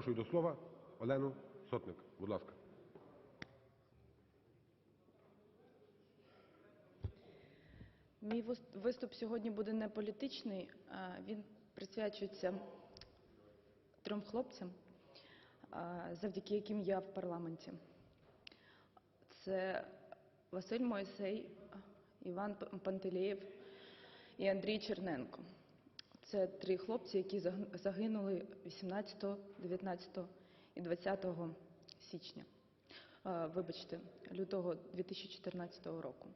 Запрошую до слова Олену Сотник. Будь ласка. Мій виступ сьогодні буде не політичний, він присвячується трьом хлопцям, завдяки яким я в парламенті. Це Василь Моїсей, Іван П- Пантелеєв і Андрій Черненко. Це три хлопці, які загинули 18, 19 і 20 січня, вибачте, лютого 2014 року.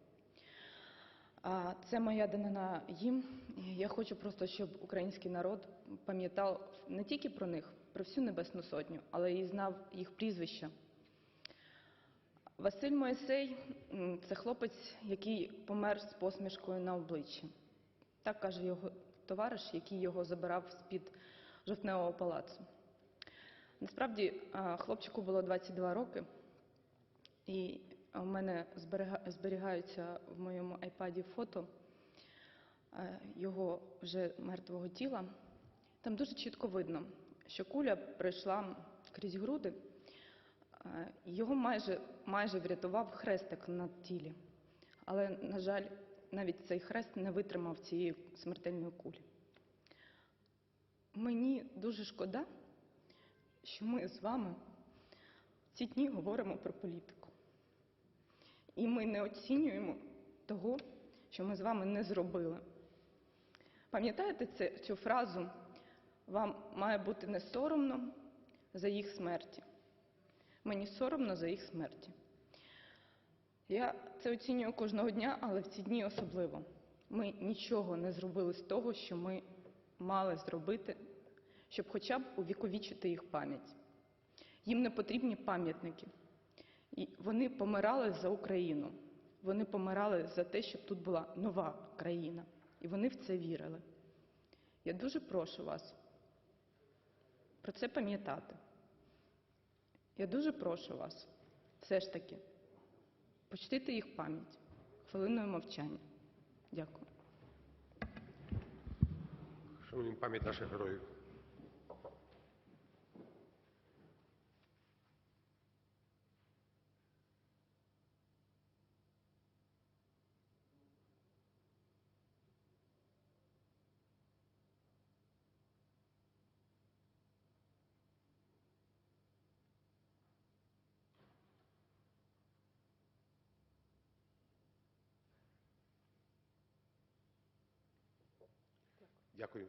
Це моя данина їм. Я хочу просто, щоб український народ пам'ятав не тільки про них, про всю Небесну Сотню, але і знав їх прізвища. Василь Моїсей це хлопець, який помер з посмішкою на обличчі. Так каже його товариш, який його забирав з-під жовтневого палацу. Насправді, хлопчику було 22 роки, і у мене зберігаються в моєму айпаді фото його вже мертвого тіла. Там дуже чітко видно, що куля пройшла крізь груди, його майже, майже врятував хрестик на тілі. Але, на жаль, навіть цей хрест не витримав цієї смертельної кулі. Мені дуже шкода, що ми з вами в ці дні говоримо про політику. І ми не оцінюємо того, що ми з вами не зробили. Пам'ятаєте цю фразу вам має бути не соромно за їх смерті. Мені соромно за їх смерті. Я це оцінюю кожного дня, але в ці дні особливо. Ми нічого не зробили з того, що ми мали зробити, щоб хоча б увіковічити їх пам'ять. Їм не потрібні пам'ятники. І вони помирали за Україну. Вони помирали за те, щоб тут була нова країна. І вони в це вірили. Я дуже прошу вас про це пам'ятати. Я дуже прошу вас все ж таки почтити їх пам'ять хвилиною мовчання. Дякую. Шануємо пам'ять наших героїв. Дякую.